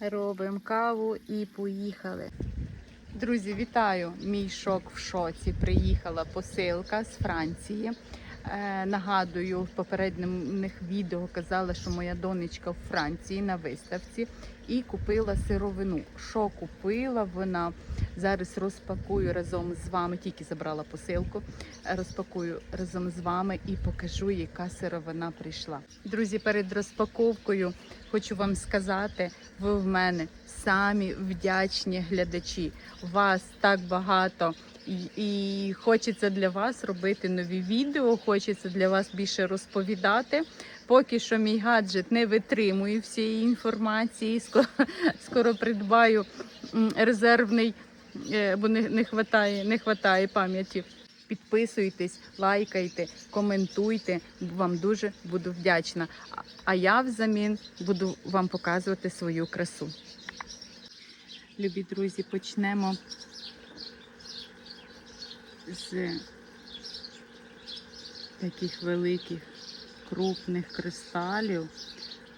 Робимо каву і поїхали. Друзі, вітаю! Мій шок в шоці. Приїхала посилка з Франції. Е, нагадую, в попередніх відео казала, що моя донечка в Франції на виставці і купила сировину. Що купила вона? Зараз розпакую разом з вами, тільки забрала посилку. Розпакую разом з вами і покажу, яка сировина прийшла. Друзі, перед розпаковкою хочу вам сказати, ви в мене самі вдячні глядачі. Вас так багато. І, хочеться для вас робити нові відео, хочеться для вас більше розповідати. Поки що мій гаджет не витримує всієї інформації. Скоро, скоро придбаю резервний, е, бо не, не хватає, не хватає пам'яті. Підписуйтесь, лайкайте, коментуйте. Вам дуже буду вдячна. А я взамін буду вам показувати свою красу. Любі друзі, почнемо з таких великих крупних кристалів.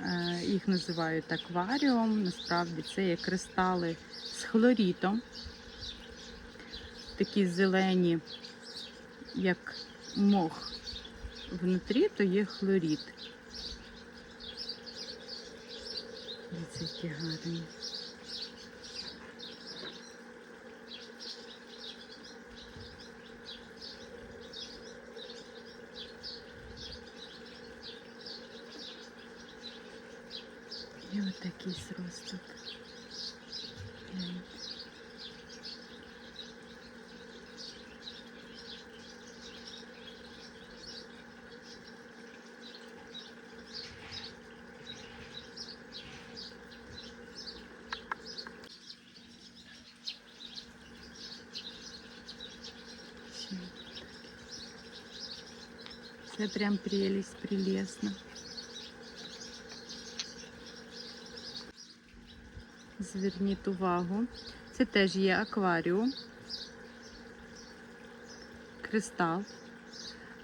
Е, Їх називають акваріум. Насправді це є кристали з хлорітом. Такі зелені, як мох. Внутрі то є хлорід. Дивіться, які гарні. І отакий зросток. Гляньте. Ще отакий. Це прям прелість, прелесно. Зверніть увагу. Це теж є акваріум. Кристал.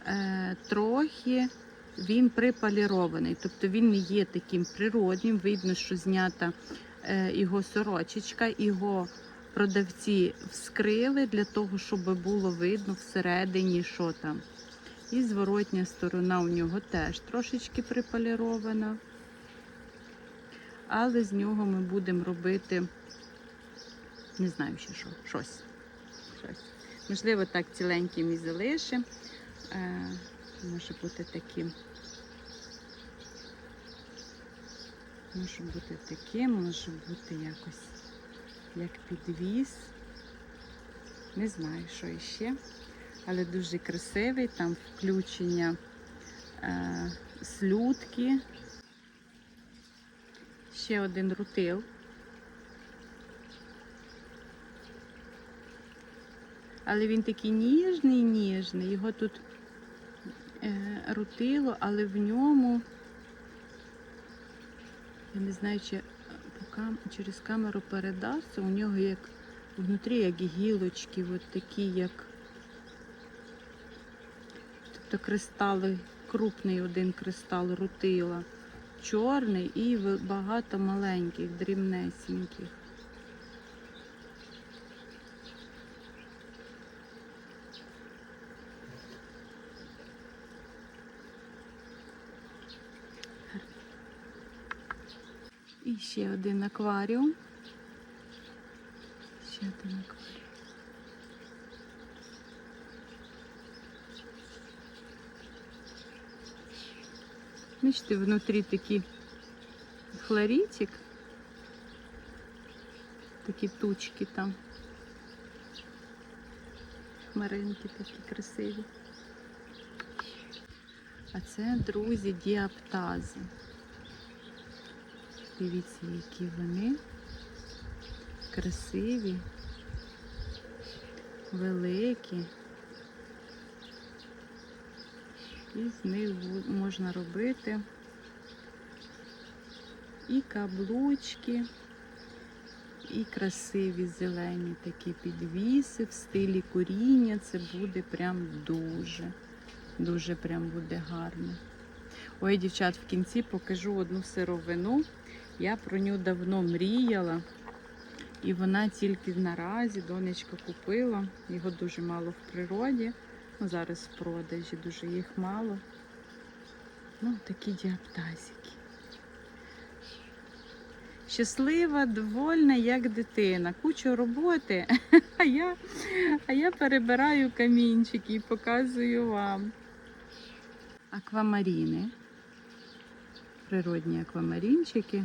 Е, трохи він припалірований, тобто він не є таким природнім. Видно, що знята е, його сорочечка, його продавці вскрили для того, щоб було видно всередині, що там. І зворотня сторона у нього теж трошечки припалірована але з нього ми будемо робити, не знаю ще що, щось. щось. Можливо, так ціленьким і залишимо. Е, може бути таким. Може бути таким, може бути якось як підвіз. Не знаю, що іще. Але дуже красивий, там включення е, слюдки. Ще один рутил. Але він такий ніжний, ніжний. Його тут е, рутило, але в ньому, я не знаю, чи кам... через камеру передасться, у нього як внутрі як гілочки, от такі, як тобто кристали, крупний один кристал рутила чорний і багато маленьких, дрібнесеньких. І ще один акваріум. Ще один акваріум. Бачите, внутрі такі хлорітик. Такі тучки там. Хмаринки такі красиві. А це, друзі, діаптази. Дивіться, які вони красиві, великі. І з них можна робити і каблучки, і красиві зелені такі підвіси в стилі коріння. Це буде прям дуже, дуже прям буде гарно. Ой, дівчат, в кінці покажу одну сировину. Я про нього давно мріяла. І вона тільки наразі донечка купила. Його дуже мало в природі. Зараз в продажі дуже їх мало. Ну, такі діаптазики. Щаслива, довольна, як дитина. Кучу роботи, а я, а я перебираю камінчики і показую вам. Аквамаріни. Природні аквамарінчики.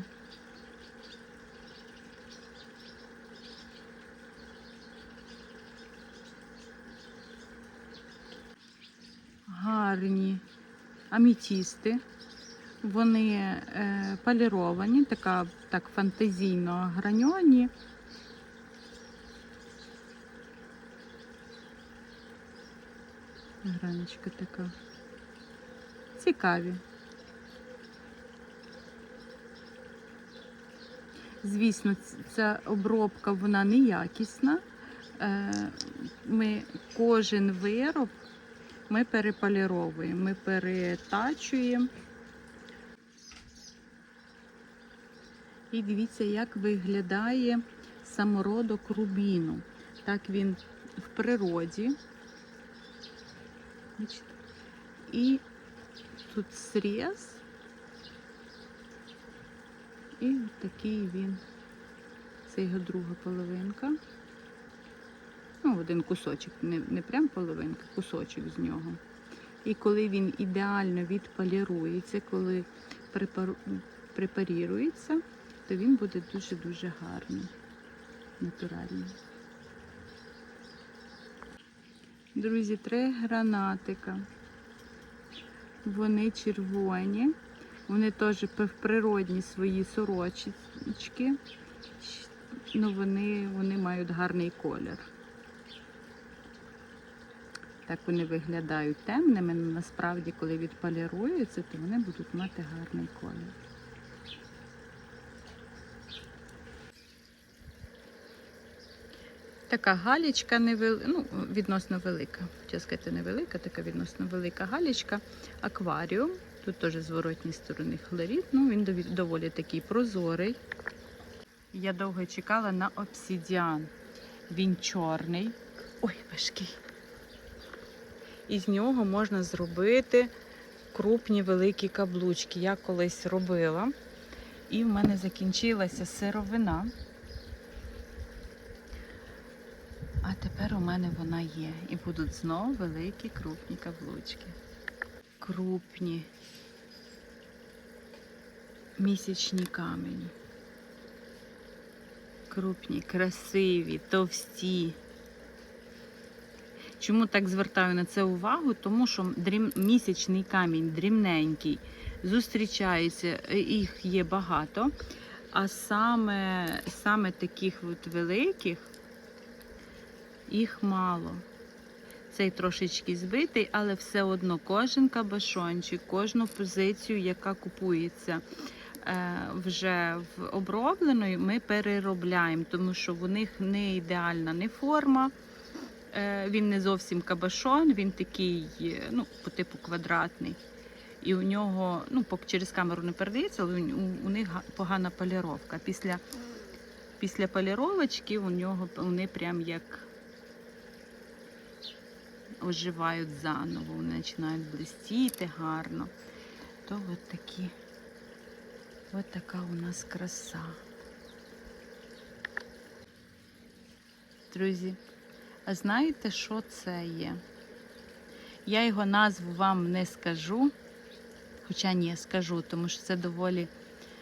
Гарні амітісти. Вони е, поліровані, така так фантазійно граньоні. Граночка така. Цікаві. Звісно, ця обробка вона неякісна. Е, Ми кожен вироб ми переполіровуємо, ми перетачуємо. І дивіться, як виглядає самородок рубіну. Так він в природі. І тут сріз. І такий він. Це його друга половинка. Ну, один кусочок, не, не прям половинка, кусочок з нього. І коли він ідеально відполірується, коли препару- препарірується, то він буде дуже-дуже гарний, натуральний. Друзі, три гранатика. Вони червоні. Вони теж природні свої сорочечки. Ну, вони, вони мають гарний колір. Так вони виглядають темними, але насправді, коли відполіруються, то вони будуть мати гарний колір. Така галічка невелика, ну, відносно велика. Хотіла сказати, невелика, така відносно велика галічка. Акваріум. Тут теж з воротній сторони хлорід. Ну, він доволі такий прозорий. Я довго чекала на обсідіан. Він чорний. Ой, важкий. І з нього можна зробити крупні великі каблучки. Я колись робила. І в мене закінчилася сировина. А тепер у мене вона є. І будуть знову великі крупні каблучки. Крупні місячні камені. Крупні, красиві, товсті. Чому так звертаю на це увагу? Тому що дрім... місячний камінь дрібненький зустрічається, е, їх є багато, а саме, саме таких от великих їх мало. Цей трошечки збитий, але все одно кожен кабашончик, кожну позицію, яка купується е, вже в обробленою, ми переробляємо, тому що в них не ідеальна не форма. Е, Він не зовсім кабашон, він такий, е, ну, по типу квадратний. І у нього, ну, поки через камеру не передається, але у, у них погана поліровка. Після, після поліровочки у нього вони прям як оживають заново, вони починають блистіти гарно. То от такі, от така у нас краса. Друзі, а знаєте, що це є? Я його назву вам не скажу, хоча ні, скажу, тому що це доволі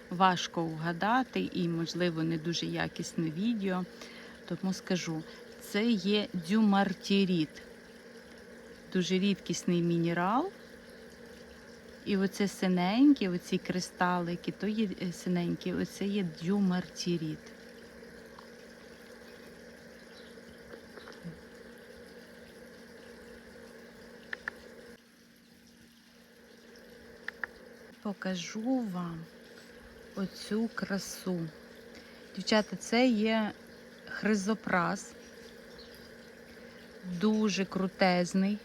важко вгадати і, можливо, не дуже якісне відео. Тому скажу, це є дюмартіріт. Дуже рідкісний мінерал. І оце синенькі, оці кристалики, то є е, синенькі, оце є дюмартіріт. Покажу вам оцю красу. Дівчата, це є хризопрас, дуже крутезний.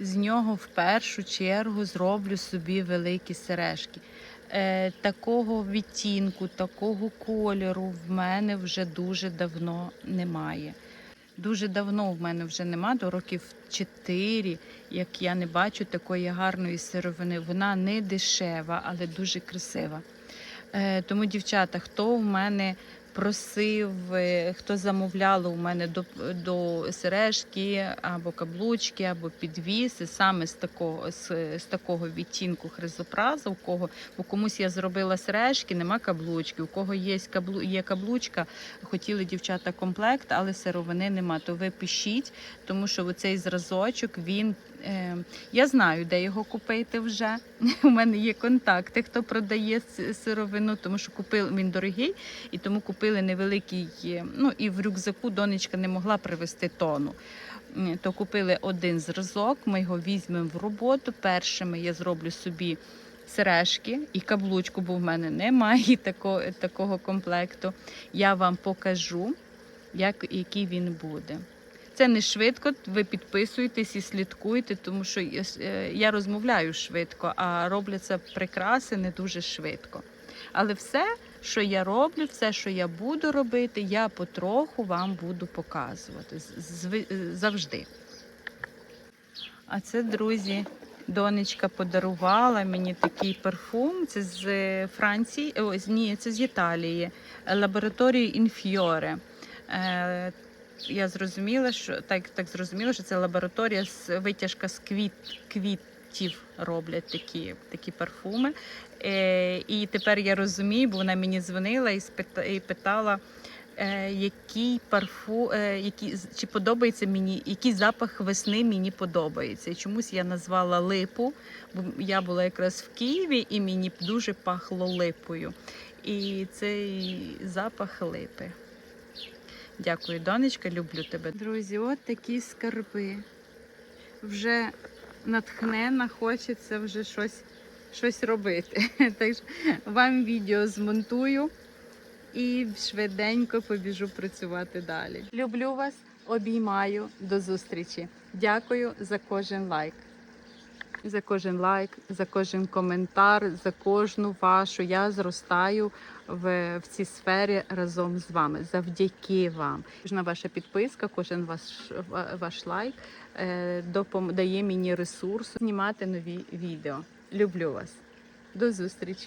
З нього в першу чергу зроблю собі великі сережки. е, такого відтінку, такого кольору в мене вже дуже давно немає. Дуже давно в мене вже нема, до років 4, як я не бачу такої гарної сировини. Вона не дешева, але дуже красива. Е, тому, дівчата, хто в мене просив, е, хто замовляли у мене до, до сережки або каблучки, або підвіси, саме з такого, з, з такого відтінку хризопраза, у кого бо комусь я зробила сережки, нема каблучки, у кого є, каблу, є каблучка, хотіли дівчата комплект, але сировини нема. То ви пишіть, тому що оцей зразочок він. Е, я знаю, де його купити вже. У мене є контакти, хто продає сировину, тому що купив він дорогий, і тому купили невеликий. е, Ну і в рюкзаку донечка не могла привезти тону. То купили один зразок, ми його візьмемо в роботу. Першими я зроблю собі сережки і каблучку, бо в мене немає такого, такого комплекту. Я вам покажу, як, який він буде. Це не швидко, ви підписуєтесь і слідкуйте, тому що е, я розмовляю швидко, а робляться прикраси не дуже швидко. Але все, що я роблю, все, що я буду робити, я потроху вам буду показувати завжди. А це, друзі, донечка подарувала мені такий парфум. Це з е, Франції, е, ось ні, це з Італії, е, лабораторії Інфьоре. Я зрозуміла, що так, так зрозуміла, що це лабораторія з витяжка з квіт, квітів роблять такі, такі парфуми. Е, і тепер я розумію, бо вона мені дзвонила і, спита, і питала, е, який парфу, е, який, чи подобається мені, який запах весни мені подобається. І чомусь я назвала липу, бо я була якраз в Києві і мені дуже пахло липою. І цей запах липи. Дякую, донечка, люблю тебе. Друзі, от такі скарби. Вже натхнена, хочеться вже щось, щось робити. Так що вам відео змонтую і швиденько побіжу працювати далі. Люблю вас, обіймаю. До зустрічі. Дякую за кожен лайк. За кожен лайк, за кожен коментар, за кожну вашу. Я зростаю в, в цій сфері разом з вами. Завдяки вам. Кожна ваша підписка, кожен ваш, ваш лайк е, допом- дає мені ресурс знімати нові відео. Люблю вас. До зустрічі!